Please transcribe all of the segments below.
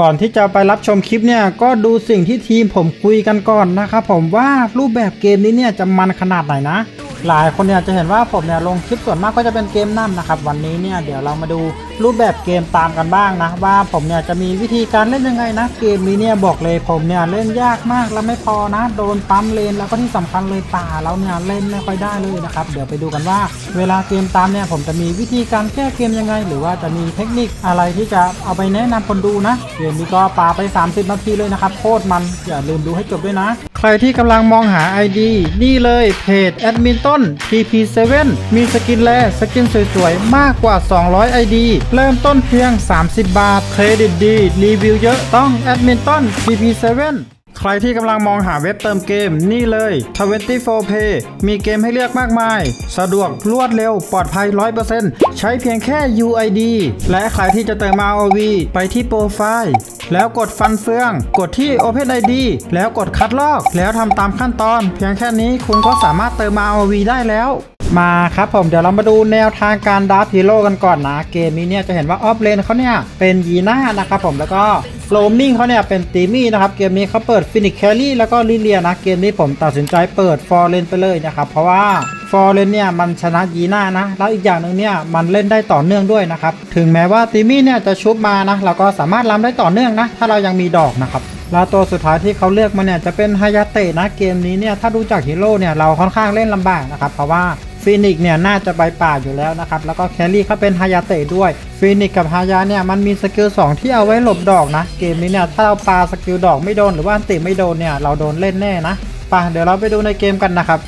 ก่อนที่จะไปรับชมคลิปเนี่ยก็ดูสิ่งที่ทีมผมคุยกันก่อนนะครับผมว่ารูปแบบเกมนี้เนี่ยจะมันขนาดไหนนะ หลายคนเนี่ยจะเห็นว่าผมเนี่ยลงคลิปส่วนมากก็จะเป็นเกมนั่นนะครับ วันนี้เนี่ยเดี๋ยวเรามาดู รูปแบบเกมตามกันบ้างนะ ว่าผมเนี่ยจะมีวิธีการเล่นยังไงนะ เกมนี้เนี่ยบอกเลยผมเนี่ยเล่นยากมากแล้วไม่พอนะ โดนปั๊มเลนแล้วก็ที่สำคัญเลยป่าเราเนี่ยเล่นไม่ค่อยได้เลยนะครับเดี๋ยวไปดูกันว่า เวลาเกมตามเนี่ยผมจะมีวิธีการแก้เกมยังไง หรือว่าจะมีเทคนิคอะไรที่จะเอาไปแนะนำคนดูนะเกมนี้ก็ปาไป 30 นาทีเลยนะครับโคตรมันอย่าลืมดูให้จบด้วยนะ ใครที่กำลังมองหา ID นี่เลยเพจแอดมินต้น TP7 มีสกินแลสกินสวยๆมากกว่า 200 ID เริ่มต้นเพียง 30 บาท เครดิตดี รีวิวเยอะต้องแอดมินต้น TP7 ใครที่กำลังมองหาเว็บเติมเกมนี่เลย 24play มีเกมให้เลือกมากมาย สะดวกรวดเร็วปลอดภัย 100%ใช้เพียงแค่ UID และใครที่จะเติม ROV ไปที่โปรไฟล์แล้วกดฟันเฟือง กดที่ Open ID แล้วกดคัดลอก แล้วทำตามขั้นตอน เพียงแค่นี้คุณก็สามารถเติม ROV ได้แล้ว มาครับผมเดี๋ยวเรามาดูแนวทางการดับฮีโร่กันก่อนนะ เกมนี้เนี่ยจะเห็นว่าออฟเลนเขาเนี่ยเป็นยีน่านะครับผมแล้วก็โฟลมิงเขาเนี่ยเป็นตีมี่นะครับ เกมนี้เขาเปิดฟินิกแคลรี่แล้วก็ลิเลียนะ เกมนี้ผมตัดสินใจเปิดฟอร์เรนไปเลยนะครับ เพราะว่าฟอร์เรนเนี่ยมันชนะยีน่านะ แล้วอีกอย่างหนึ่งเนี่ยมันเล่นได้ต่อเนื่องด้วยนะครับ ถึงแม้ว่าตีมี่เนี่ยจะชุบมานะเราก็สามารถล้ำได้ต่อเนื่องนะ ถ้าเรายังมีดอกนะครับแล้วตัวสุดท้ายที่เขาเลือกมาเนี่ยจะเป็นฮายาเตะนะเกมนี้เนี่ยถ้าดูจากฮีโร่เนี่ยเราค่อนข้างเล่นลำบากนะครับเพราะว่า ฟีนิกซ์เนี่ยน่าจะไปป่าอยู่แล้วนะครับ แล้วก็แครี่เขาเป็นฮายาเตะด้วยฟีนิกซ์กับฮายาเนี่ยมันมีสกิล2ที่เอาไว้หลบดอกนะ เกมนี้เนี่ยถ้าเราปาสกิลดอกไม่โดนหรือว่าอันติไม่โดนเนี่ยเราโดนเล่นแน่นะไป่ะเดี๋ยวเราไปดูในเกมกันนะครับ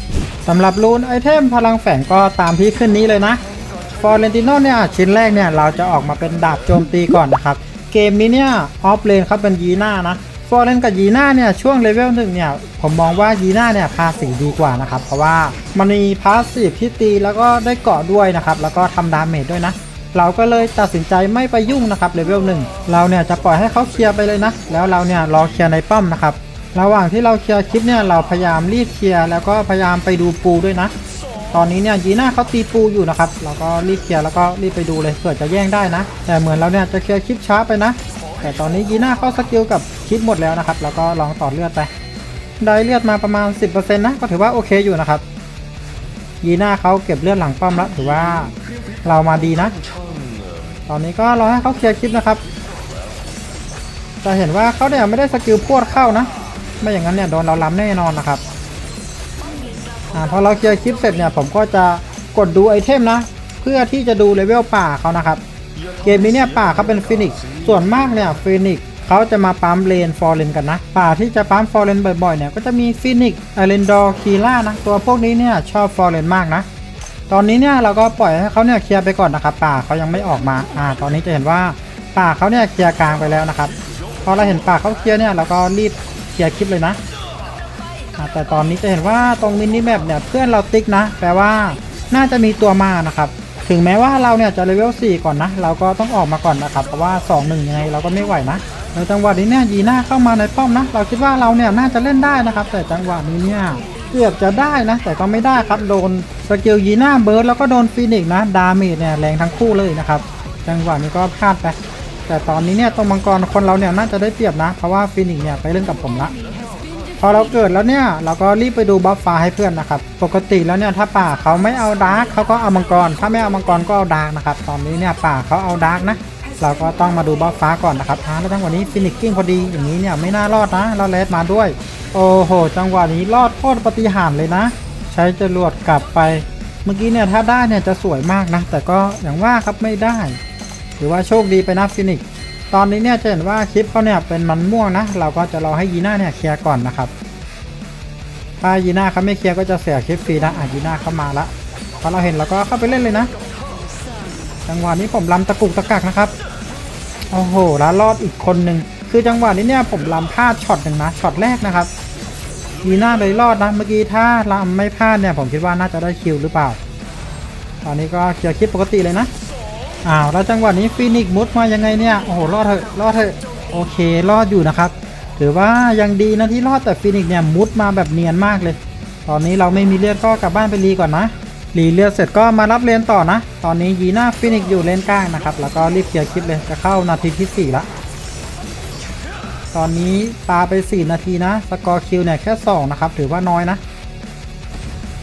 สำหรับรูนไอเทมพลังแฝงก็ตามที่ขึ้นนี้เลยนะฟอร์เรนติโนเนี่ยชิ้นแรกเนี่ยเราจะออกมาเป็นดาบโจมตีก่อนนะครับ เกมนี้เนี่ยออฟเลนเขาเป็นยีน่านะ ฟอร์เรนกับยีน่าเนี่ยช่วงเลเวลหนึ่งเนี่ยผมมองว่ายีน่าเนี่ยพาสีดีกว่านะครับเพราะว่ามันมีพาสซีฟที่ตีแล้วก็ได้เกาะด้วยนะครับแล้วก็ทำดาเมจด้วยนะเราก็เลยตัดสินใจไม่ไปยุ่งนะครับเลเวลหนึ่งเราเนี่ยจะปล่อยให้เขาเคลียร์ไปเลยนะ แล้วเราเนี่ยรอเคลียร์ในป้อมนะครับระหว่างที่เราเคลียร์คลิปเนี่ยเราพยายามรีบเคลียร์แล้วก็พยายามไปดูปูด้วยนะ ตอนนี้เนี่ยยีน่าเขาตีปูอยู่นะครับเราก็รีบเคลียร์แล้วก็รีบไปดูเลยเผื่อจะแย่งได้นะ แต่เหมือนเราเนี่ยจะเคลียร์คลิปช้าไปนะ แต่ตอนนี้ยีน่าเข้าสกิลกับคลิปหมดแล้วนะครับ แล้วก็ลองต่อเลือดไป ได้เลือดมาประมาณ 10%นะ ก็ถือว่าโอเคอยู่นะครับยีน่าเขาเก็บเลือดหลังป้อมแล้วถือว่าเรามาดีนะ ตอนนี้ก็รอให้เขาเคลียร์คลิปนะครับ จะเห็นว่าเขาเนี่ยไม่ได้สกิลพวดเข้านะ ไม่อย่างนั้นเนี่ยโดนเราล้ำแน่นอนนะครับอพอเราเคลียร์คลิปเสร็จเนี่ยผมก็จะกดดูไอเทมนะ เพื่อที่จะดูเลเวลป่าเขานะครับ เกมนี้เนี่ยป่าเขาเป็นฟินิกซ์ส่วนมากเนี่ยฟินิกซ์เขาจะมาปั๊มเลนฟอร์เรนกันนะ ป่าที่จะปั๊มฟอร์เรนบ่อยๆเนี่ยก็จะมีฟินิกซ์ไอเรนดอร์คีล่านะ ตัวพวกนี้เนี่ยชอบฟอร์เรนมากนะ ตอนนี้เนี่ยเราก็ปล่อยให้เขาเนี่ยเคลียร์ไปก่อนนะครับ ป่าเขายังไม่ออกมา อ่า ตอนนี้จะเห็นว่าป่าเขาเนี่ยเคลียร์กลางไปแล้วนะครับ พอเราเห็นป่าเขาเคลียร์เนี่ยเราก็รีบเคลียร์คลิปเลยนะ แต่ตอนนี้จะเห็นว่าตรงมินิแมปเนี่ยเพื่อนเราติ๊กนะ แปลว่าน่าจะมีตัวมานะครับ ถึงแม้ว่าเราเนี่ยจะเลเวล4ก่อนนะ เราก็ต้องออกมาก่อนนะครับ เพราะว่า 2 1ยังไงเราก็ไม่ไหวนะ ในจังหวะนี้เนี่ยยีน่าเข้ามาในป้อมนะ เราคิดว่าเราเนี่ยน่าจะเล่นได้นะครับ แต่จังหวะนี้เนี่ยเกือบจะได้นะ แต่ก็ไม่ได้ครับ โดนสกิลยีน่าเบิร์ดแล้วก็โดนฟีนิกซ์นะ ดาเมจเนี่ยแรงทั้งคู่เลยนะครับ จังหวะนี้ก็พลาดไป แต่ตอนนี้เนี่ยตรงมังกรคนเราเนี่ยน่าจะได้เปรียบนะ เพราะว่าฟีนิกซ์เนี่ยไปเล่นกับผมละ พอเราเกิดแล้วเนี่ยเราก็รีบไปดูบัฟฟ้าให้เพื่อนนะครับ ปกติแล้วเนี่ยถ้าป่าเขาไม่เอาดาร์กเขาก็เอามังกร ถ้าไม่เอามังกรก็เอาดาร์กนะครับ ตอนนี้เนี่ยป่าเขาเอาดาร์กนะ เราก็ต้องมาดูบัฟฟ้าก่อนนะครับท้าแล้วจังหวะนี้ฟินิกกิ้งพอดีอย่างนี้เนี่ยไม่น่ารอดนะ เราเลสมาด้วย โอ้โห จังหวะนี้รอดโคตรปฏิหารเลยนะ ใช้จรวดกลับไป เมื่อกี้เนี่ยถ้าได้เนี่ยจะสวยมากนะ แต่ก็อย่างว่าครับไม่ได้ ถือว่าโชคดีไปนะฟินิกซ์ ตอนนี้เนี่ยจะเห็นว่าคลิปเขาเนี่ยเป็นมันม่วงนะ เราก็จะรอให้ยีน่าเนี่ยเคลียร์ก่อนนะครับ ถ้ายีน่าเขาไม่เคลียร์ก็จะเสียคลิปฟรีนะอะยีน่าเข้ามาละพอเราเห็นเราก็เข้าไปเล่นเลยนะ จังหวะนี้ผมลำตะกุกตะกักนะครับ โอ้โหแล้วรอดอีกคนหนึ่งคือจังหวะนี้เนี่ยผมลำพลาดช็อตหนึ่งนะช็อตแรกนะครับยีน่าเลยรอดนะเมื่อกี้ถ้าลำไม่พลาดเนี่ยผมคิดว่าน่าจะได้คิวหรือเปล่า ตอนนี้ก็เคลียร์คลิปปกติเลยนะ อ้าวแล้วจังหวะนี้ฟีนิกซ์มุดมายังไงเนี่ยโอ้โหรอดเถอะรอดเถอะโอเครอดอยู่นะครับถือว่ายังดีนะที่รอดแต่ฟีนิกซ์เนี่ยมุดมาแบบเนียนมากเลย ตอนนี้เราไม่มีเลือดก็กลับบ้านไปรีก่อนนะรีเลือดเสร็จก็มารับเลนต่อนะ ตอนนี้ยีน่าฟินิกซ์อยู่เลนกลางนะครับ แล้วก็รีบเคลียร์คลิปเลยจะเข้านาทีที่ 4 ละ ตอนนี้ปาไป 4 นาทีนะ สกอร์คิวเนี่ยแค่ 2 นะครับ ถือว่าน้อยนะ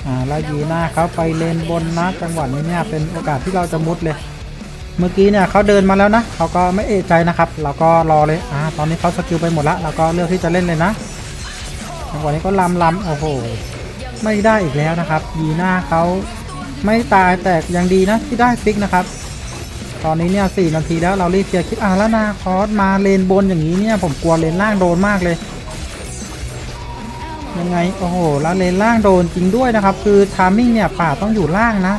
อ่าแล้วยีน่าเขาไปเลนบนนะ จังหวะนี้เนี่ยเป็นโอกาสที่เราจะมุดเลย เมื่อกี้เนี่ยเขาเดินมาแล้วนะเขาก็ไม่เอะใจนะครับ เราก็รอเลยอ่าตอนนี้เขาสกิลไปหมดละเราก็เลือกที่จะเล่นเลยนะจังหวะนี้ก็ลำลำโอ้โห ไม่ได้อีกแล้วนะครับยีหน่าเขาไม่ตายแต่ยังดีนะที่ได้ฟิกนะครับ ตอนนี้เนี่ยสี่นาทีแล้วเรารีบเคลียร์คลิปอ่าแล้วนาคอสมาเลนบนอย่างนี้เนี่ยผมกลัวเลนล่างโดนมากเลย ยังไงโอ้โหแล้วเลนล่างโดนจริงด้วยนะครับ คือทามมิ่งเนี่ยป่าต้องอยู่ล่างนะ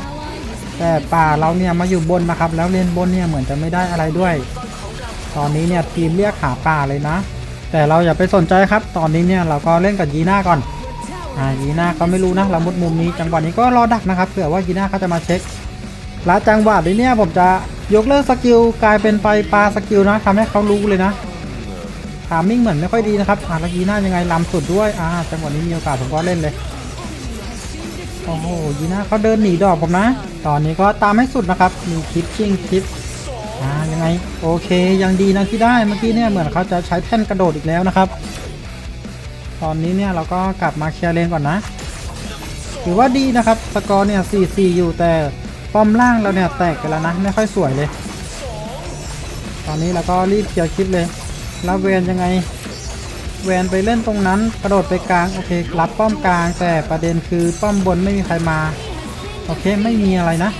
แต่ป่าเราเนี่ยมาอยู่บนนะครับ แล้วเลนบนเนี่ยเหมือนจะไม่ได้อะไรด้วย ตอนนี้เนี่ยทีมเรียกหาป่าเลยนะ แต่เราอย่าไปสนใจครับ ตอนนี้เนี่ยเราก็เล่นกับยีน่าก่อนอ่ายีน่าก็ไม่รู้นะเรามุดมุมนี้จังหวะนี้ก็รอดักนะครับเผื่อว่ายีน่าเขาจะมาเช็คและจังหวะนี้เนี่ยผมจะยกเลิกสกิลกลายเป็นไปปลาสกิลนะทำให้เขารู้เลยนะทามมิ่งเหมือนไม่ค่อยดีนะครับอ่าแล้วยีน่ายังไงลำสุดด้วยอ่าจังหวะนี้มีโอกาสผมก็เล่นเลย อ้โหยีน่าเขาเดินหนีดอกผมนะ ตอนนี้ก็ตามให้สุดนะครับมีคลิปชิงคลิปอ่ายังไง โอเคยังดีนะที่ได้เมื่อกี้เนี่ยเหมือนเขาจะใช้แท่นกระโดดอีกแล้วนะครับ ตอนนี้เนี่ยเราก็กลับมาเคลียร์เลนก่อนนะถือว่าดีนะครับสกอร์เนี่ย4-4อยู่แต่ป้อมล่างเราเนี่ยแตกไปแล้วนะไม่ค่อยสวยเลย ตอนนี้เราก็รีบเคลียร์คลิปเลยแล้วเวนยังไง เวนไปเล่นตรงนั้น กระโดดไปกลาง โอเค รับป้อมกลาง แต่ประเด็นคือป้อมบนไม่มีใครมา โอเค ไม่มีอะไรนะ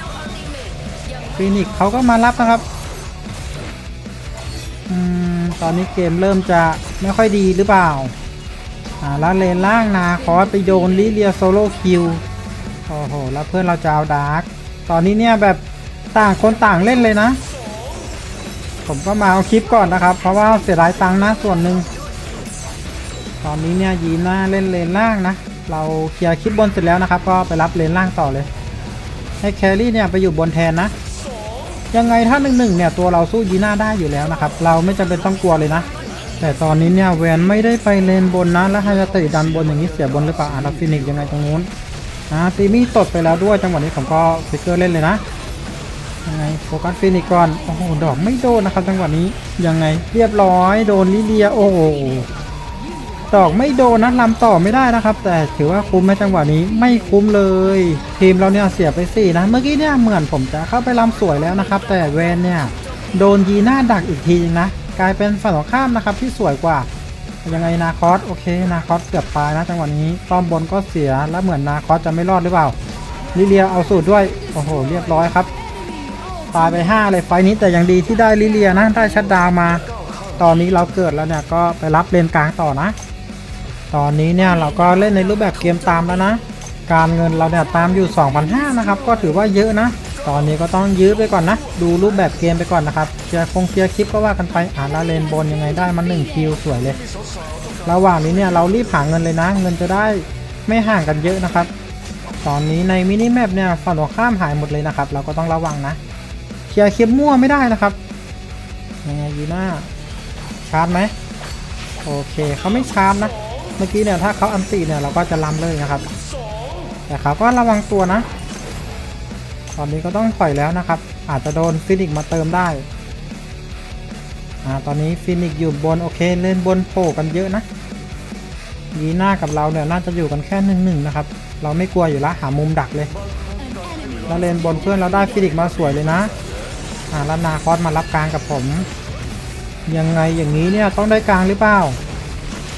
ฟินิกเขาก็มารับนะครับอืมตอนนี้เกมเริ่มจะไม่ค่อยดีหรือเปล่าอ่าแล้วเลนล่างนาคอสไปโดนลิเลียโซโล่คิวโอ้โห แล้วเพื่อนเราจะเอาดาร์กตอนนี้เนี่ยแบบต่างคนต่างเล่นเลยนะ ผมก็มาเอาคลิปก่อนนะครับ เพราะว่าเสียดายตังค์นะส่วนหนึ่ง ตอนนี้เนี่ยยีน่าเล่นเลนล่างนะ เราเคลียร์คลิปบนเสร็จแล้วนะครับ ก็ไปรับเลนล่างต่อเลย ให้แครี่เนี่ยไปอยู่บนแทนนะ ยังไงถ้าหนึ่งหนึ่งเนี่ยตัวเราสู้ยีน่าได้อยู่แล้วนะครับ เราไม่จำเป็นต้องกลัวเลยนะ แต่ตอนนี้เนี่ยแวนไม่ได้ไปเลนบนนะ แล้วไฮยาเตะดันบนอย่างนี้เสียบนหรือเปล่าอาแล้วฟินิกยังไงตรงนู้นอ่าตีมี่ตดไปแล้วด้วยจังหวะนี้ผมก็ฟิกเกอร์เล่นเลยนะยังไงโฟกัสฟินิกก่อนโอ้โหดอกไม่โดนนะครับจังหวะนี้ยังไงเรียบร้อยโดนลิเลียโอ้โห ดอกไม่โดนนะลำต่อไม่ได้นะครับ แต่ถือว่าคุ้มไหมจังหวะนี้ไม่คุ้มเลย ทีมเราเนี่ยเสียไปสี่นะเมื่อกี้เนี่ยเหมือนผมจะเข้าไปลำสวยแล้วนะครับ แต่แวนเนี่ยโดนยีน่าดักอีกทีนึงนะกลายเป็นฝั่งตรงข้ามนะครับที่สวยกว่ายังไงนาคอสโอเคนาคอสเกือบตายนะจังหวะนี้ป้อมบนก็เสียแล้วเหมือนนาคอสจะไม่รอดหรือเปล่าลิเลียเอาสูตรด้วยโอ้โหเรียบร้อยครับตายไป 5 เลยไฟนี้แต่ยังดีที่ได้ลิเลียนะได้ชัดดาวมา ตอนนี้เราเกิดแล้วเนี่ยก็ไปรับเลนกลางต่อนะ ตอนนี้เนี่ยเราก็เล่นในรูปแบบเกมตามแล้วนะ การเงินเราเนี่ยตามอยู่ 2,500นะครับ ก็ถือว่าเยอะนะ ตอนนี้ก็ต้องยื้อไปก่อนนะ ดูรูปแบบเกมไปก่อนนะครับเคลียร์คงเคลียร์คลิปก็ว่ากันไปอ่านละเลนบนยังไงได้มา1คิวสวยเลย ระหว่างนี้เนี่ยเรารีบหาเงินเลยนะ เงินจะได้ไม่ห่างกันเยอะนะครับ ตอนนี้ในมินิแมปเนี่ยฝั่งตรงข้ามหายหมดเลยนะครับ เราก็ต้องระวังนะ เคลียร์คลิปมั่วไม่ได้นะครับ ยังไงยีน่าชาร์จไหมโอเคเขาไม่ชาร์จนะ มื่อกี้เนี่ยถ้าเขาอันตีเนี่ยเราก็จะล้ำเลยนะครับแต่เขาก็ระวังตัวนะ ตอนนี้ก็ต้องปล่อยแล้วนะครับ อาจจะโดนฟินิกมาเติมได้อ่าตอนนี้ฟินิกอยู่บนโอเคเล่นบนโผล่กันเยอะนะยีหน่ากับเราเนี่ยน่าจะอยู่กันแค่หนึ่งหนึ่งนะครับ เราไม่กลัวอยู่ละหามุมดักเลยแล้วเลนบนเพื่อนเราได้ฟินิกมาสวยเลยนะอ่าแล้วนาคอสมารับกลางกับผม ยังไงอย่างนี้เนี่ยต้องได้กลางหรือเปล่า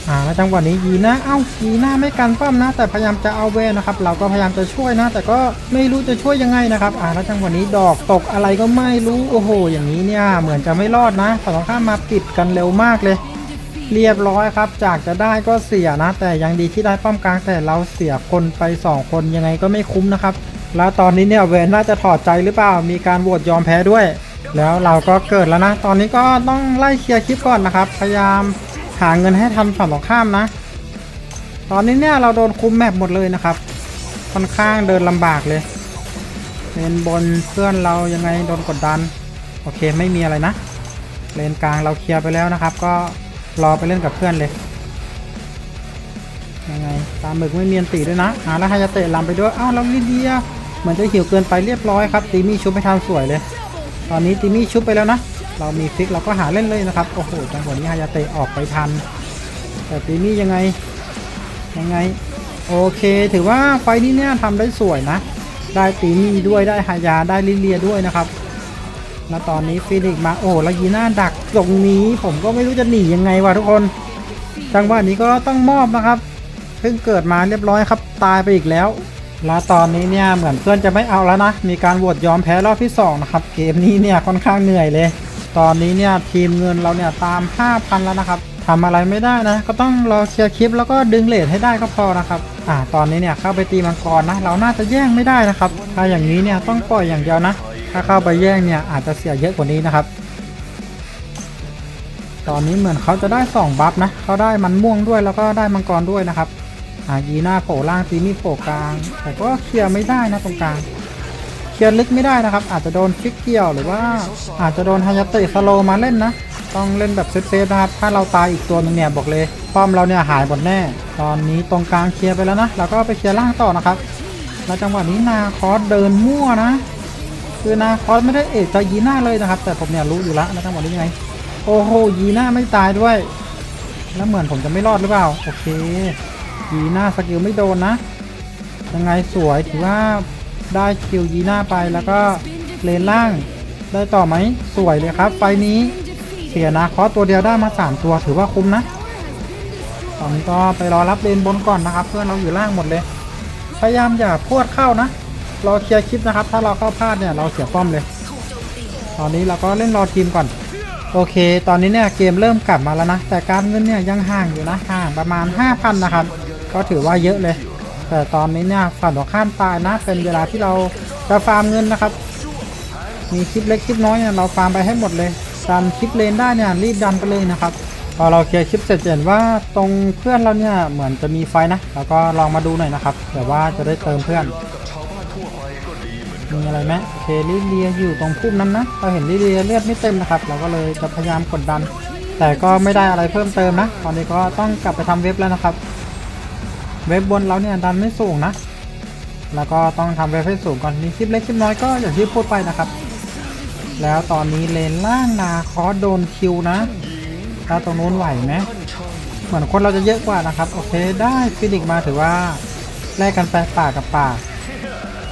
อ่าแล้วจังหวะนี้ยีน่าเอ้ายีน่าไม่กันป้อมนะ แต่พยายามจะเอาเวนะครับ เราก็พยายามจะช่วยนะ แต่ก็ไม่รู้จะช่วยยังไงนะครับอ่าแล้วจังหวะนี้ดอกตกอะไรก็ไม่รู้โอ้โห อย่างนี้เนี่ยเหมือนจะไม่รอดนะฝั่งตรงข้ามมาปิดกันเร็วมากเลย เรียบร้อยครับ จากจะได้ก็เสียนะ แต่ยังดีที่ได้ป้อมกลางแต่เราเสียคนไป 2 คนยังไงก็ไม่คุ้มนะครับแล้วตอนนี้เนี่ยเวนน่าจะถอดใจหรือเปล่า มีการโหวตยอมแพ้ด้วย แล้วเราก็เกิดแล้วนะ ตอนนี้ก็ต้องไล่เคลียร์คลิปก่อนนะครับ พยายาม หาเงินให้ทันฝั่งตรงข้ามนะ ตอนนี้เนี่ยเราโดนคุมแมปหมดเลยนะครับ ค่อนข้างเดินลำบากเลยเลนบนเพื่อนเรายังไงโดนกดดัน โอเคไม่มีอะไรนะ เลนกลางเราเคลียร์ไปแล้วนะครับ ก็รอไปเล่นกับเพื่อนเลยยังไงตามหมึกไม่เมีอันตีด้วยนะอ่าแล้วฮายาเตะลำไปด้วยอ้าวแล้วลิเดียเหมือนจะหิวเกินไปเรียบร้อยครับตีมี่ชุบไปทำสวยเลย ตอนนี้ตีมี่ชุบไปแล้วนะ เรามีฟิกเราก็หาเล่นเลยนะครับ โอ้โหจังหวะนี้ฮายาเตะออกไปทัน แต่ตีนี่ยังไง ยังไง โอเค ถือว่าไฟนี้เนี่ยทำได้สวยนะ ได้ตีนี่ด้วยได้ฮายาได้ลิเลียด้วยนะครับแล้วตอนนี้ฟินิกมาโอ้แล้วยีน่าดักตรงนี้ผมก็ไม่รู้จะหนียังไงวะทุกคน จังหวะนี้ก็ต้องมอบนะครับ เพิ่งเกิดมาเรียบร้อยครับ ตายไปอีกแล้ว แล้วตอนนี้เนี่ยเหมือนเพื่อนจะไม่เอาแล้วนะ มีการโหวตยอมแพ้รอบที่2นะครับ เกมนี้เนี่ยค่อนข้างเหนื่อยเลย ตอนนี้เนี่ยทีมเงินเราเนี่ยตาม 5,000 แล้วนะครับทำอะไรไม่ได้นะ ก็ต้องรอเคลียร์คลิปแล้วก็ดึงเลทให้ได้ก็พอนะครับ อ่า ตอนนี้เนี่ยเข้าไปตีมังกรนะ เราน่าจะแย่งไม่ได้นะครับ ถ้าอย่างนี้เนี่ยต้องปล่อยอย่างเดียวนะ ถ้าเข้าไปแย่งเนี่ยอาจจะเสียเยอะกว่านี้นะครับ ตอนนี้เหมือนเขาจะได้ 2 บัฟนะ เขาได้มันม่วงด้วยแล้วก็ได้มังกรด้วยนะครับอายีหน้าโผล่ล่างตีนี่โผล่กลาง แต่ก็เคลียร์ไม่ได้นะตรงกลาง เคลียร์ลึกไม่ได้นะครับ อาจจะโดนฟิกเกี่ยวหรือว่าอาจจะโดนฮายาเตะสโลมาเล่นนะ ต้องเล่นแบบเซฟๆนะครับ ถ้าเราตายอีกตัวหนึงเนี่ยบอกเลยป้อมเราเนี่ยหายหมดแน่ ตอนนี้ตรงกลางเคลียร์ไปแล้วนะแล้วก็ไปเคลียร์ล่างต่อนะครับแล้วจังหวะนี้นาคอสเดินมั่วนะ คือนาคอสไม่ได้เอะใจยีน่าเลยนะครับ แต่ผมเนี่ยรู้อยู่แล้วแล้วจังหวะนี้ยังไงโอ้โหยีน่าไม่ตายด้วย แล้วเหมือนผมจะไม่รอดหรือเปล่าโอเคยีน่าสกิลไม่โดนนะยังไงสวยถือว่า ได้คิวยีน่าไปแล้วก็เลนล่างได้ต่อไหมสวยเลยครับ ไฟนี้เสียนะคอตัวเดียวได้มา 3 ตัวถือว่าคุ้มนะตอนนี้ก็ไปรอรับเลนบนก่อนนะครับ เพื่อนเราอยู่ล่างหมดเลย พยายามอย่าพวดเข้านะรอเคลียร์คลิปนะครับ ถ้าเราเข้าพลาดเนี่ยเราเสียป้อมเลย ตอนนี้เราก็เล่นรอทีมก่อน โอเค ตอนนี้เนี่ยเกมเริ่มกลับมาแล้วนะ แต่การเงินเนี่ยยังห่างอยู่นะห่างประมาณ 5,000 นะครับ ก็ถือว่าเยอะเลย แต่ตอนนี้เนี่ยฝั่งตรงข้ามตายนะเป็นเวลาที่เราจะฟาร์มเงินนะครับ มีคลิปเล็กคลิปน้อยเนี่ยเราฟาร์มไปให้หมดเลยดันคลิปเลนได้เนี่ยรีบดันไปเลยนะครับพอเราเคลียร์คลิปเสร็จเห็นว่าตรงเพื่อนเราเนี่ยเหมือนจะมีไฟนะแล้วก็ลองมาดูหน่อยนะครับเดี๋ยวว่าจะได้เติมเพื่อนมีอะไรไหมเคลิเลียอยู่ตรงพุ่มนั้นนะเราเห็นลิเลียเลือดไม่เต็มนะครับ เราก็เลยจะพยายามกดดัน แต่ก็ไม่ได้อะไรเพิ่มเติมนะ ตอนนี้ก็ต้องกลับไปทำเว็บแล้วนะครับ เว็บบนเราเนี่ยดันไม่สูงนะ แล้วก็ต้องทำเว็บให้สูงก่อนมีคลิปเล็กคลิปน้อยก็อย่างที่พูดไปนะครับ แล้วตอนนี้เลนล่างนาคอโดนคิวนะแล้วตรงนู้นไหวไหมเหมือนคนเราจะเยอะกว่านะครับ โอเคได้ฟินิกมาถือว่าแลกกันไปปากกับปาก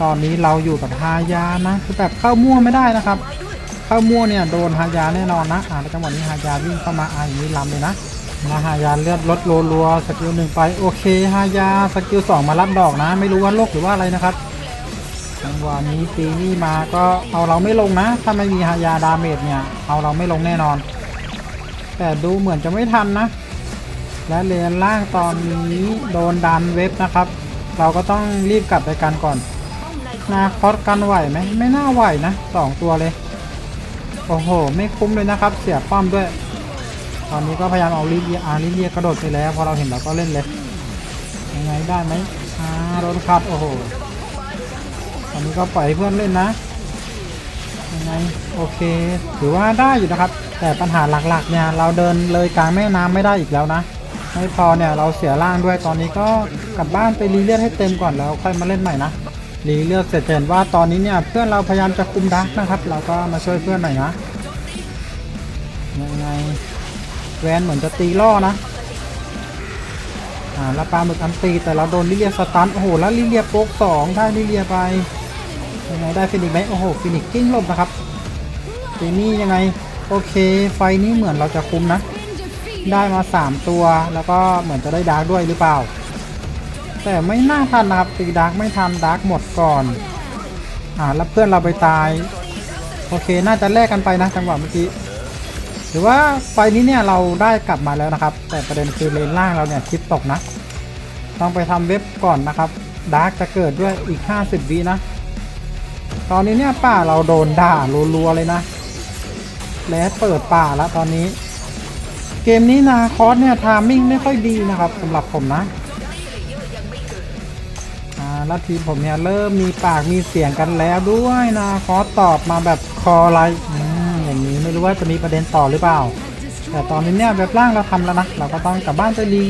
ตอนนี้เราอยู่กับฮายานะ คือแบบเข้ามั่วไม่ได้นะครับ เข้ามั่วเนี่ยโดนฮายาแน่นอนนะอ่าแล้วจังหวะนี้ฮายาวิ่งเข้ามาอ่าอย่างนี้ลำเลยนะ มาฮายาเลือดลดรัวๆสกิลหนึ่งไปโอเคฮายาสกิลสองมารับดอกนะ ไม่รู้ว่าโลกหรือว่าอะไรนะครับจังหวะนี้ตีนี่มาก็เอาเราไม่ลงนะ ถ้าไม่มีฮายาดาเมจเนี่ย เอาเราไม่ลงแน่นอน แต่ดูเหมือนจะไม่ทันนะ และเลนล่างตอนนี้โดนดันเว็บนะครับ เราก็ต้องรีบกลับไปกันก่อนนาคอสกันไหวไหมไม่น่าไหวนะสองตัวเลย โอ้โห ไม่คุ้มเลยนะครับ เสียป้อมด้วย ตอนนี้ก็พยายามเอาลิเลียอาลิเลียกระโดดไปแล้ว พอเราเห็นเราก็เล่นเลยยังไงได้ไหมอ่าโดนคัดโอ้โหตอนนี้ก็ปล่อยเพื่อนเล่นนะยังไงโอเคถือว่าได้อยู่นะครับ แต่ปัญหาหลักๆเนี่ยเราเดินเลยกลางแม่น้ำไม่ได้อีกแล้วนะ ไม่พอเนี่ยเราเสียร่างด้วยตอนนี้ก็กลับบ้านไปรีเลือดให้เต็มก่อนแล้วค่อยมาเล่นใหม่นะรีเลือกเสร็จเห็นว่าตอนนี้เนี่ยเพื่อนเราพยายามจะคุมดักนะครับ เราก็มาช่วยเพื่อนหน่อยนะ แวนเหมือนจะตีล่อนะอ่าแล้วปลาหมึกอันตีแต่เราโดนลิเลียสตันโอ้โหแล้วลิเลียโป๊กสองได้ลิเลียไปยังไงได้ฟินิกไหมโอ้โหฟินิกกิ้งลบนะครับทีนี้ยังไงโอเคไฟนี้เหมือนเราจะคุมนะ ได้มา 3 ตัวแล้วก็เหมือนจะได้ดาร์กด้วยหรือเปล่า แต่ไม่น่าทันนะครับตีดาร์กไม่ทันดาร์กหมดก่อนอ่าแล้วเพื่อนเราไปตาย โอเคน่าจะแลกกันไปนะจังหวะเมื่อกี้ หรือว่าไฟนี้เนี่ยเราได้กลับมาแล้วนะครับ แต่ประเด็นคือเลนล่างเราเนี่ยคลิปตกนะต้องไปทำเว็บก่อนนะครับดาร์กจะเกิดด้วยอีก 50 วินะ ตอนนี้เนี่ยป่าเราโดนด่ารัวๆเลยนะ และเปิดป่าแล้วตอนนี้ เกมนี้นาคอสเนี่ยทามมิ่งไม่ค่อยดีนะครับสำหรับผมนะอ่าแล้วทีมผมเนี่ยเริ่มมีปากมีเสียงกันแล้วด้วยนะขอตอบมาแบบคอไลท์ รู้ว่าจะมีประเด็นต่อหรือเปล่า แต่ตอนนี้เนี่ยแบบล่างเราทำแล้วนะ เราก็ต้องกลับบ้านไปรี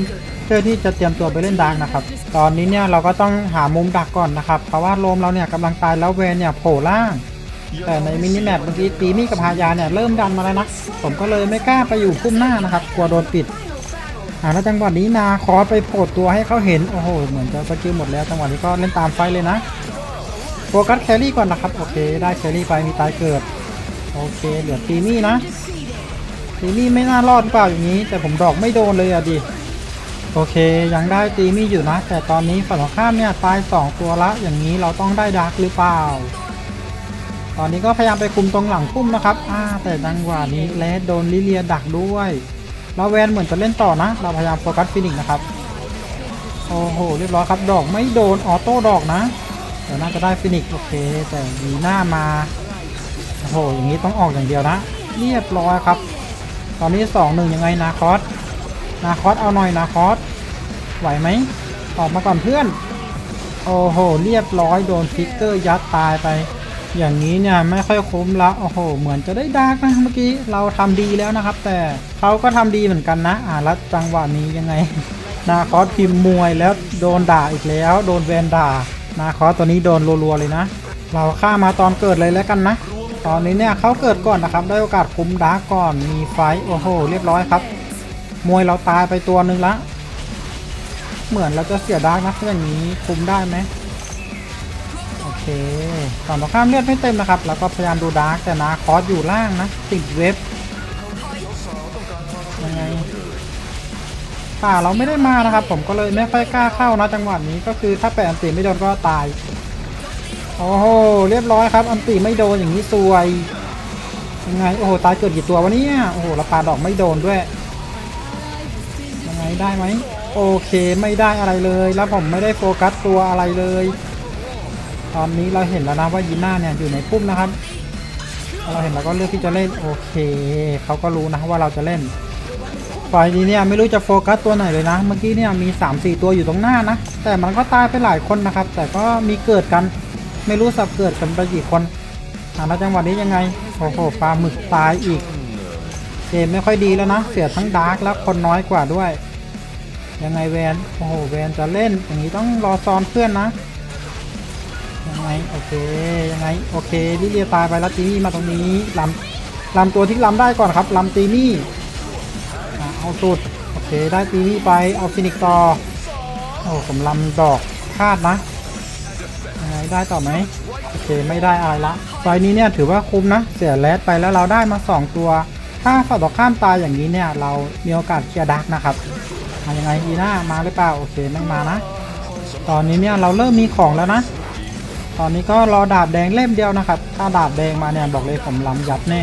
เพื่อที่จะเตรียมตัวไปเล่นดาร์กนะครับ ตอนนี้เนี่ยเราก็ต้องหามุมดักก่อนนะครับ เพราะว่าโลมเราเนี่ยกำลังตายแล้วเวนเนี่ยโผล่ล่าง แต่ในมินิแมปเมื่อกี้ตีมี่กับพายาเนี่ยเริ่มดันมาแล้วนะ ผมก็เลยไม่กล้าไปอยู่พุ่มหน้านะครับ กลัวโดนปิดอ่าแล้วจังหวะนี้นาคอสไปโผล่ตัวให้เขาเห็น โอ้โห เหมือนจะสกิลหมดแล้ว จังหวะนี้ก็เล่นตามไฟเลยนะ โฟกัสแครี่ก่อนนะครับ โอเค ได้แครี่ไปมีตายเกิด โอเคเหลือตีมี่นะตีมี่ไม่น่ารอดเปล่าอย่างนี้ แต่ผมดอกไม่โดนเลยอะดิโอเค ยังได้ตีมี่อยู่นะ แต่ตอนนี้ฝั่งตรงข้ามเนี่ยตาย 2 ตัวละ อย่างนี้เราต้องได้ดาร์กหรือเปล่า ตอนนี้ก็พยายามไปคุมตรงหลังพุ่มนะครับอ่าแต่จังหวะนี้แลดโดนลิเลียดักด้วยเราแวนเหมือนจะเล่นต่อนะ เราพยายามโฟกัสฟินิกส์นะครับ โอ้โห เรียบร้อยครับ ดอกไม่โดนออโต้ดอกนะ เดี๋ยวน่าจะได้ฟินิกส์โอเค แต่มีหน้ามา โอ้โหอย่างนี้ต้องออกอย่างเดียวนะ เรียบร้อยครับ ตอนนี้2อหนึ่งยังไงนาคอสนาคอสเอาหน่อยนาคอสไหวไหมออกมาก่อนเพื่อน โอ้โห เรียบร้อยโดนฟิกเกอร์ยัดตายไป อย่างนี้เนี่ยไม่ค่อยคุ้มละโอ้โห เหมือนจะได้ดาร์กนะเมื่อกี้เราทำดีแล้วนะครับ แต่เขาก็ทำดีเหมือนกันนะ อ่าแล้วจังหวะนี้ยังไง นาคอสพิมพ์มวยแล้วโดนด่าอีกแล้ว โดนแวนด่า นาคอสตัวนี้โดนรัวๆเลยนะ เราฆ่ามาตอนเกิดเลยแล้วกันนะ ตอนนี้เนี่ยเขาเกิดก่อนนะครับ ได้โอกาสคุมดาร์กก่อนมีไฟโอ้โห เรียบร้อยครับ มวยเราตายไปตัวหนึ่งละ เหมือนเราจะเสียดาร์กนะอย่างนี้คุมได้ไหมโอเคฝั่งตรงข้ามเลือดไม่เต็มนะครับ แล้วก็พยายามดูดาร์กแต่นาคอสอยู่ล่างนะ ติดเว็บยังไงป่าเราไม่ได้มานะครับ ผมก็เลยไม่ค่อยกล้าเข้านะจังหวะนี้ก็คือถ้าแปะอันติไม่โดนก็ตาย โอ้โห เรียบร้อยครับ อันติไม่โดนอย่างนี้ซวยยังไง โอ้โห ตายเกิดกี่ตัววะเนี่ย โอ้โหราคาดอกไม่โดนด้วย ยังไงได้ไหม โอเค ไม่ได้อะไรเลย แล้วผมไม่ได้โฟกัสตัวอะไรเลย ตอนนี้เราเห็นแล้วนะว่ายีน่าเนี่ยอยู่ในพุ่มนะครับ เราเห็นแล้วก็เลือกที่จะเล่น โอเค เขาก็รู้นะว่าเราจะเล่นฝ่ายนี้เนี่ยไม่รู้จะโฟกัสตัวไหนเลยนะ เมื่อกี้เนี่ยมี 3-4 ตัวอยู่ตรงหน้านะ แต่มันก็ตายไปหลายคนนะครับ แต่ก็มีเกิดกัน ไม่รู้สับเกิดกันไปกี่คนอ่าแล้วจังหวะนี้ยังไง โอ้โหปลาหมึกตายอีก เกมไม่ค่อยดีแล้วนะ เสียทั้งดาร์กแล้วคนน้อยกว่าด้วย ยังไงแวน โอ้โห แวนจะเล่น อย่างนี้ต้องรอซ้อนเพื่อนนะ ยังไง โอเค ยังไง โอเคลิเลียตายไปแล้วตีนี่มาตรงนี้ลำลำตัวที่ลำได้ก่อนครับลำตีนี่เอาสุด โอเค ได้ตีนี่ไป เอาฟินิกต่อ โอ้ผมลำดอกคาดนะ ได้ต่อไหมโอเคไม่ได้อะไรละไฟนี้เนี่ยถือว่าคุ้มนะ เสียแรดไปแล้วเราได้มา 2 ตัว ถ้าฝั่งตรงข้ามตายอย่างนี้เนี่ย เรามีโอกาสเคลียร์ดักนะครับอะยังไงอีน่ามาหรือเปล่าโอเคไม่มานะ ตอนนี้เนี่ยเราเริ่มมีของแล้วนะ ตอนนี้ก็รอดาบแดงเล่มเดียวนะครับ ถ้าดาบแดงมาเนี่ยบอกเลยผมล้ำยับแน่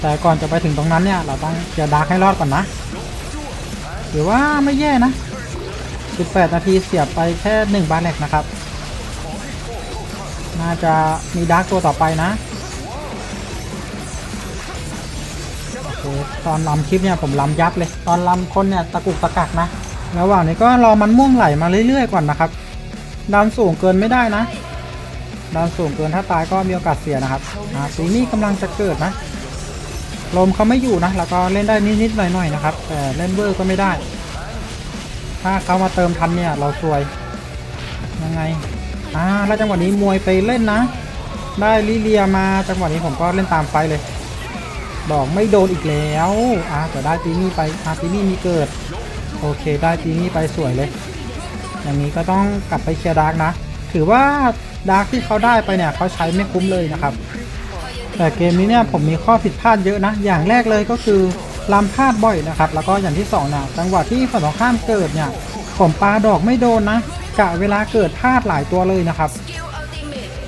แต่ก่อนจะไปถึงตรงนั้นเนี่ยเราต้องเคลียร์ดาร์กให้รอดก่อนนะถือว่าไม่แย่นะ 18 นาทีเสียบไปแค่ 1 บาร์แลกนะครับ น่าจะมีดาร์กตัวต่อไปนะโอเคตอนลำคลิปเนี่ยผมลำยับเลย ตอนลำคนเนี่ยตะกุกตะกักนะ ระหว่างนี้ก็รอมันม่วงไหลมาเรื่อยๆก่อนนะครับ ดันสูงเกินไม่ได้นะ ดันสูงเกินถ้าตายก็มีโอกาสเสียนะครับอ่าสีนี้กำลังจะเกิดนะ ลมเขาไม่อยู่นะ แล้วก็เล่นได้นิดๆหน่อยๆนะครับ แต่เล่นเวอร์ก็ไม่ได้ ถ้าเขามาเติมทันเนี่ยเราซวย ยังไง อ่าแล้วจังหวะนี้มวยไปเล่นนะ ได้ลิเลียมาจังหวะนี้ผมก็เล่นตามไฟเลย ดอกไม่โดนอีกแล้วอ่าแต่ได้ตีนี่ไปอ่าตีนี่มีเกิด โอเคได้ตีนี่ไปสวยเลย อย่างนี้ก็ต้องกลับไปเคลียร์ดาร์กนะ ถือว่าดาร์กที่เขาได้ไปเนี่ยเขาใช้ไม่คุ้มเลยนะครับ แต่เกมนี้เนี่ยผมมีข้อผิดพลาดเยอะนะ อย่างแรกเลยก็คือลำพลาดบ่อยนะครับ แล้วก็อย่างที่สองเนี่ยจังหวะที่ฝั่งตรงข้ามเกิดเนี่ยผมปาดอกไม่โดนนะ กะเวลาเกิดพลาดหลายตัวเลยนะครับ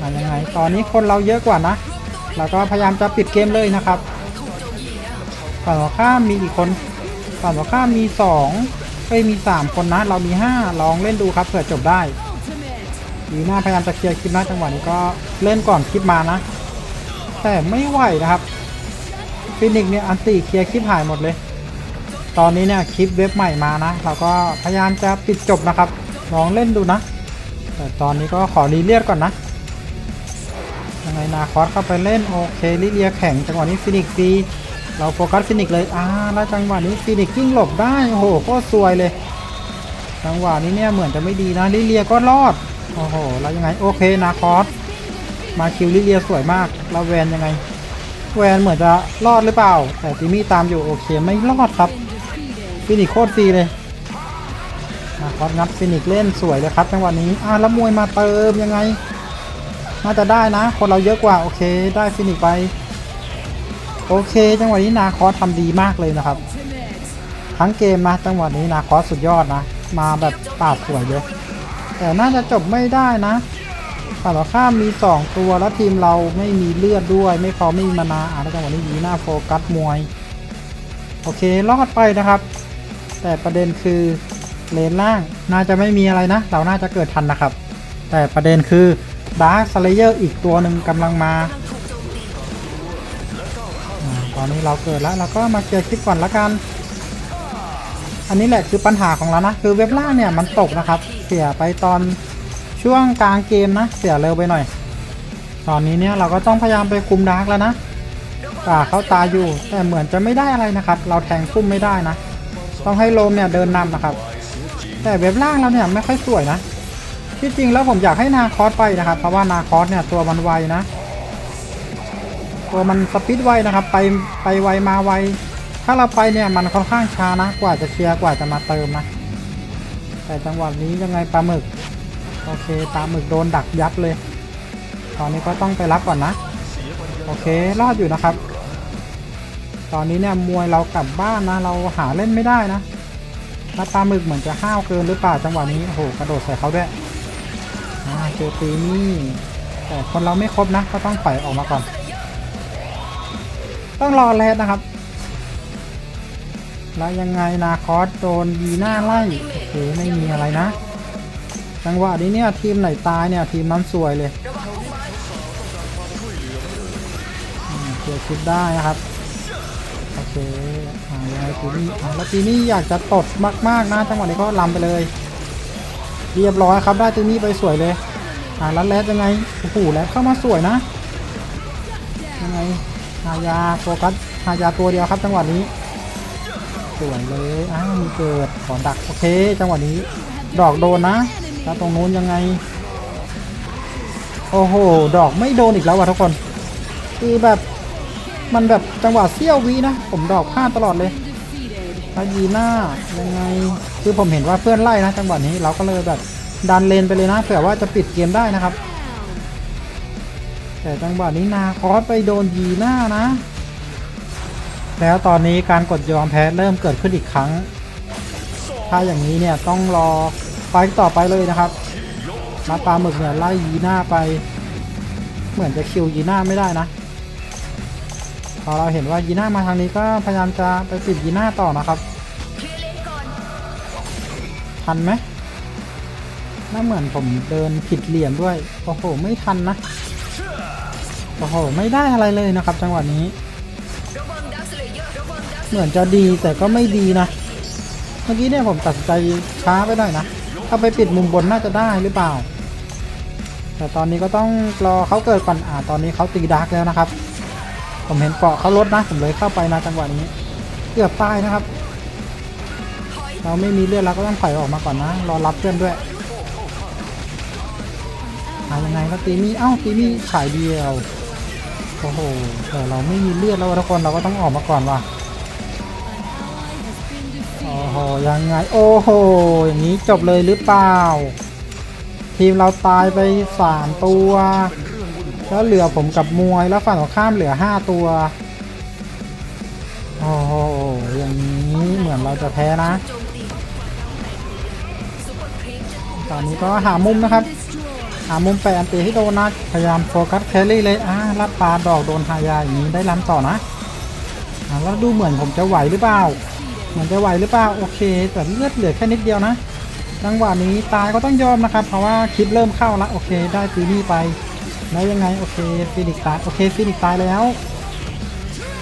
อะยังไงตอนนี้คนเราเยอะกว่านะ แล้วก็พยายามจะปิดเกมเลยนะครับฝั่งตรงข้ามมีอีกคนฝั่งตรงข้ามมีสองเอ้ยมีสามคนนะ เรามีห้าลองเล่นดูครับเผื่อจบได้ดีหน้าพยายามจะเคลียร์คลิปนะจังหวะนี้ก็เล่นก่อนคลิปมานะ แต่ไม่ไหวนะครับฟินิกเนี่ยอันตีเคลียร์คลิปหายหมดเลย ตอนนี้เนี่ยคลิปเว็บใหม่มานะ เราก็พยายามจะปิดจบนะครับ ลองเล่นดูนะ แต่ตอนนี้ก็ขอรีเลียดก่อนนะยังไงนาคอสเข้าไปเล่นโอเคลิเลียแข่งจังหวะนี้ฟินิกซีเราโฟกัสฟินิกเลยอ่าแล้วจังหวะนี้ฟินิกซ์กิ้งหลบได้โอ้โหโคตรซวยเลย จังหวะนี้เนี่ยเหมือนจะไม่ดีนะลิเลียก็รอดโอ้โหแล้วยังไงโอเคนาคอสมาคิวลิเลียสวยมากแล้วแวนยังไง แวนเหมือนจะรอดหรือเปล่า แต่ติมี่ตามอยู่โอเคไม่รอดครับฟินิกโคตรฟรีเลย คอสงัดฟินิกเล่นสวยเลยครับจังหวะนี้อะแล้วมวยมาเติมยังไง น่าจะได้นะ คนเราเยอะกว่าโอเค ได้ฟินิกไปโอเค จังหวะนี้นาคอสทำดีมากเลยนะครับ ทั้งเกมนะจังหวะนี้นาคอสสุดยอดนะ มาแบบปาดสวยเยอะ แต่น่าจะจบไม่ได้นะฝั่งตรงข้ามมี 2 ตัวแล้วทีมเราไม่มีเลือดด้วย ไม่พอไม่มีมานาอ่าแล้วจังหวะนี้ยีหน้าโฟกัสมวย โอเครอดไปนะครับ แต่ประเด็นคือ เลนล่าง น่าจะไม่มีอะไรนะ เราน่าจะเกิดทันนะครับ แต่ประเด็นคือดาร์คสเลเยอร์อีกตัวหนึ่งกำลังมาตอนนี้เราเกิดแล้วเราก็มาเจอคลิปก่อนละกัน อันนี้แหละคือปัญหาของเรานะ คือเว็บล่างเนี่ยมันตกนะครับ เสียไปตอนช่วงกลางเกมนะ เสียเร็วไปหน่อย ตอนนี้เนี่ยเราก็ต้องพยายามไปคุมดาร์กแล้วนะตาเขาตาอยู่แต่เหมือนจะไม่ได้อะไรนะครับ เราแทงพุ่มไม่ได้นะ ต้องให้โลมเนี่ยเดินนำนะครับ แต่เว็บล่างเราเนี่ยไม่ค่อยสวยนะที่จริงแล้วผมอยากให้นาคอสไปนะครับ เพราะว่านาคอสเนี่ยตัวมันไวนะตัวมันสปีดไวนะครับ ไปไปไวมาไว ถ้าเราไปเนี่ยมันค่อนข้างช้านะ กว่าจะเคลียร์กว่าจะมาเติมนะ แต่จังหวะนี้ยังไงปลาหมึก โอเคปลาหมึกโดนดักยัดเลย ตอนนี้ก็ต้องไปรับก่อนนะ โอเครอดอยู่นะครับ ตอนนี้เนี่ยมวยเรากลับบ้านนะ เราหาเล่นไม่ได้นะ แล้วปลาหมึกเหมือนจะห้าวเกินหรือเปล่าจังหวะนี้โอ้โหกระโดดใส่เขาด้วยอ่าเจอตีนี่แต่คนเราไม่ครบนะ ก็ต้องปล่อยออกมาก่อน ต้องรอแรดนะครับ แล้วยังไงนาคอสโดนยีหน้าไล่โอเคไม่มีอะไรนะ จังหวะนี้เนี่ยทีมไหนตายเนี่ยทีมนั้นสวยเลยเกียร์คิดได้นะครับ เคอ่ายังไงทีนี้อ่าแล้วทีนี้อยากจะตดมากๆนะจังหวะนี้ก็ลำไปเลย เรียบร้อยครับได้ทีนี้ไปสวยเลยอ่าแล้วแรดยังไงโอ้โหแรดเข้ามาสวยนะยังไงหายาโฟกัสหายาตัวเดียวครับ จังหวะนี้สวยเลยอ้าวมีเกิดขอดักโอเค จังหวะนี้ ดอกโดนนะแล้วตรงนู้นยังไง โอ้โห ดอกไม่โดนอีกแล้วว่ะทุกคน คือแบบ มันแบบจังหวะเสี้ยววินะ ผมดอกพลาดตลอดเลยแล้วยีหน้ายังไง คือผมเห็นว่าเพื่อนไล่นะจังหวะนี้เราก็เลยแบบดันเลนไปเลยนะเผื่อว่าจะปิดเกมได้นะครับ แต่จังหวะนี้นาคอสไปโดนยีหน้านะ แล้วตอนนี้การกดยอมแพ้เริ่มเกิดขึ้นอีกครั้ง ถ้าอย่างนี้เนี่ยต้องรอไฟต์ต่อไปเลยนะครับมาปลาหมึกเนี่ยไล่ยีหน้าไป เหมือนจะคิวยีหน้าไม่ได้นะ อเราเห็นว่ายีน้ามาทางนี้ก็พยายามจะไปปิดยีน้าต่อนะครับทันไหมน่าเหมือนผมเดินผิดเหลี่ยมด้วยโอ้โหไม่ทันนะโอ้โหไม่ได้อะไรเลยนะครับ จังหวะนี้ เหมือนจะดีแต่ก็ไม่ดีนะ เมื่อกี้เนี่ยผมตัดใจช้าไปหน่อยนะถ้าไปปิดมุมบนน่าจะได้หรือเปล่า แต่ตอนนี้ก็ต้องรอเขาเกิดก่อนอ่าตอนนี้เขาตีดาร์กแล้วนะครับ ผมเห็นเกาะเขาลดนะผมเลยเข้าไปนะจังหวะนี้ เกือบตายนะครับ เราไม่มีเลือดเราก็ต้องถอยออกมาก่อนนะ รอรับเพื่อนด้วยหายังไงแล้วตีมี่เอ้าตีมี่ฉายเดียวโอ้โหแต่เราไม่มีเลือดแล้วทุกคนเราก็ต้องออกมาก่อนว่ะโอ้โหยังไงโอ้โหอย่างนี้จบเลยหรือเปล่า ทีมเราตายไปสามตัว แล้วเหลือผมกับมวยแล้วฝั่งตรงข้ามเหลือห้าตัวโอ้โหอย่างนี้เหมือนเราจะแพ้นะ ตอนนี้ก็หามุมนะครับ หามุมแปะอันตีให้โดนนะพยายามโฟกัสแคลรี่เลยอ่าลัดปลาดอกโดนหายาอย่างนี้ได้ล้ำต่อนะอ่าแล้วดูเหมือนผมจะไหวหรือเปล่าเหมือนจะไหวหรือเปล่าโอเค แต่เลือดเหลือแค่นิดเดียวนะจังหวะนี้ตายก็ต้องยอมนะครับ เพราะว่าคลิปเริ่มเข้าล้วโอเค ได้ตีนี่ไป แล้วยังไง โอเคฟินิกตาย โอเคฟินิกตายแล้ว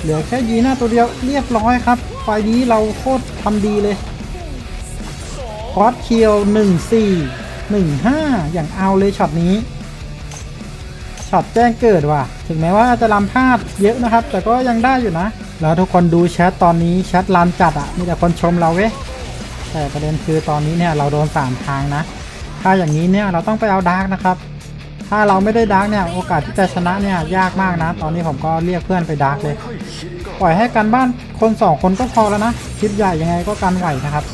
เหลือแค่ยีหน้าตัวเดียวเรียบร้อยครับไฟนี้เราโคตรทำดีเลยคอสเคียวหนึ่งสี่หนึ่งห้าอย่างเอาเลยช็อตนี้ช็อตแจ้งเกิดว่ะ ถึงแม้ว่าจะลำพลาดเยอะนะครับ แต่ก็ยังได้อยู่นะ แล้วทุกคนดูแชทตอนนี้แชทลานจัดอะ่ะ มีแต่คนชมเราเว้ยแต่ประเด็นคือตอนนี้เนี่ยเราโดนสามทางนะ ถ้าอย่างนี้เนี่ยเราต้องไปเอาดาร์กนะครับ ถ้าเราไม่ได้ดาร์กเนี่ยโอกาสที่จะชนะเนี่ยยากมากนะ ตอนนี้ผมก็เรียกเพื่อนไปดาร์กเลย ปล่อยให้กันบ้านคนสองคนก็พอแล้วนะคลิปใหญ่ยังไงก็กันไหวนะครับ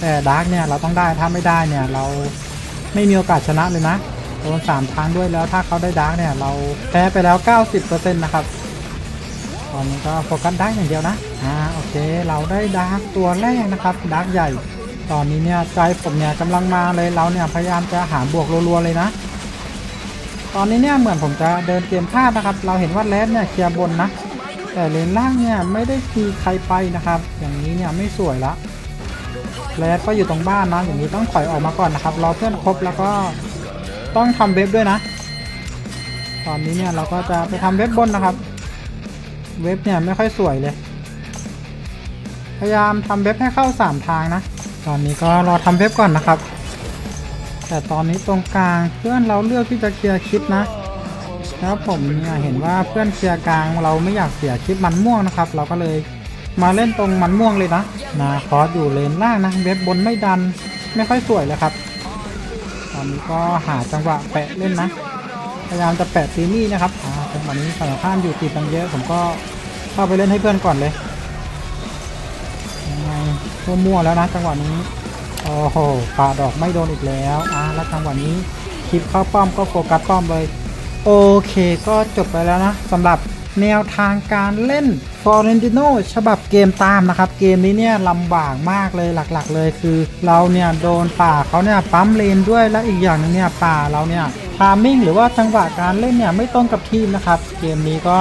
แต่ดาร์กเนี่ยเราต้องได้ถ้าไม่ได้เนี่ยเราไม่มีโอกาสชนะเลยนะโดนสามทางด้วยแล้วถ้าเขาได้ดาร์กเนี่ยเราแพ้ไปแล้ว 90%นะครับตอนนี้ก็โฟกัสดาร์กอย่างเดียวนะอ่าโอเค เราได้ดาร์กตัวแรกนะครับดาร์กใหญ่ ตอนนี้เนี่ยใจผมเนี่ยกำลังมาเลยเราเนี่ยพยายามจะหาบวกรัวๆเลยนะ ตอนนี้เนี่ยเหมือนผมจะเดินเกมพลาดนะครับ เราเห็นว่าแรดเนี่ยเคลียร์บนนะ แต่เลนล่างเนี่ยไม่ได้มีใครไปนะครับ อย่างนี้เนี่ยไม่สวยละแรดก็อยู่ตรงบ้านนะ อย่างนี้ต้องถอยออกมาก่อนนะครับรอเพื่อนครบแล้วก็ต้องทำเว็บด้วยนะ ตอนนี้เนี่ยเราก็จะไปทำเว็บบนนะครับ เว็บเนี่ยไม่ค่อยสวยเลย พยายามทำเว็บให้เข้าสามทางนะ ตอนนี้ก็รอทำเว็บก่อนนะครับ แต่ตอนนี้ตรงกลางเพื่อนเราเลือกที่จะเคลียร์คลิปนะ แล้วผมเนี่ยเห็นว่าเพื่อนเคลียร์กลางเราไม่อยากเสียคลิปมันม่วงนะครับ เราก็เลยมาเล่นตรงมันม่วงเลยนะนาคอสอยู่เลนล่างนะเว็บบนไม่ดันไม่ค่อยสวยเลยครับ ตอนนี้ก็หาจังหวะแปะเล่นนะ พยายามจะแปะซีนี่นะครับอ่าจังหวะนี้ฝั่งข้ามอยู่ติดกันเยอะ ผมก็เข้าไปเล่นให้เพื่อนก่อนเลยยังไงมั่วๆแล้วนะจังหวะนี้ โอ้โหปาดอกไม่โดนอีกแล้วอ่าแล้วจังหวะนี้คลิปเข้าป้อมก็โฟกัสป้อมเลย โอเคก็จบไปแล้วนะสำหรับแนวทางการเล่น f o r e n t i n o ฉบับเกมตามนะครับ เกมนี้เนี่ยลำบากมากเลยหลักๆ เลยคือ เราเนี่ยโดนป่าเขาเนี่ยปั๊มเลนด้วยและอีกอย่างหนึงเนี่ยป่าเราเนี่ยทามิ่งหรือว่าจังหวะการเล่นเนี่ยไม่ตรงกับทีมนะครับ เกมนี้ก็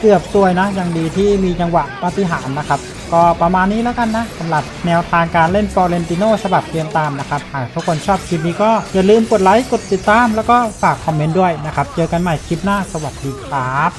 เกือบซวยนะยังดีที่มีจังหวะปาฏิหารนะครับ ก็ประมาณนี้แล้วกันนะสำหรับแนวทางการเล่น f o r e n t i n o ฉบับเกมตามนะครับหากทุกคนชอบคลิปนี้ก็อย่าลืมกดไลค์กดติดตาม แล้วก็ฝากคอมเมนต์ด้วยนะครับ เจอกันใหม่คลิปหน้าสวัสดีครับ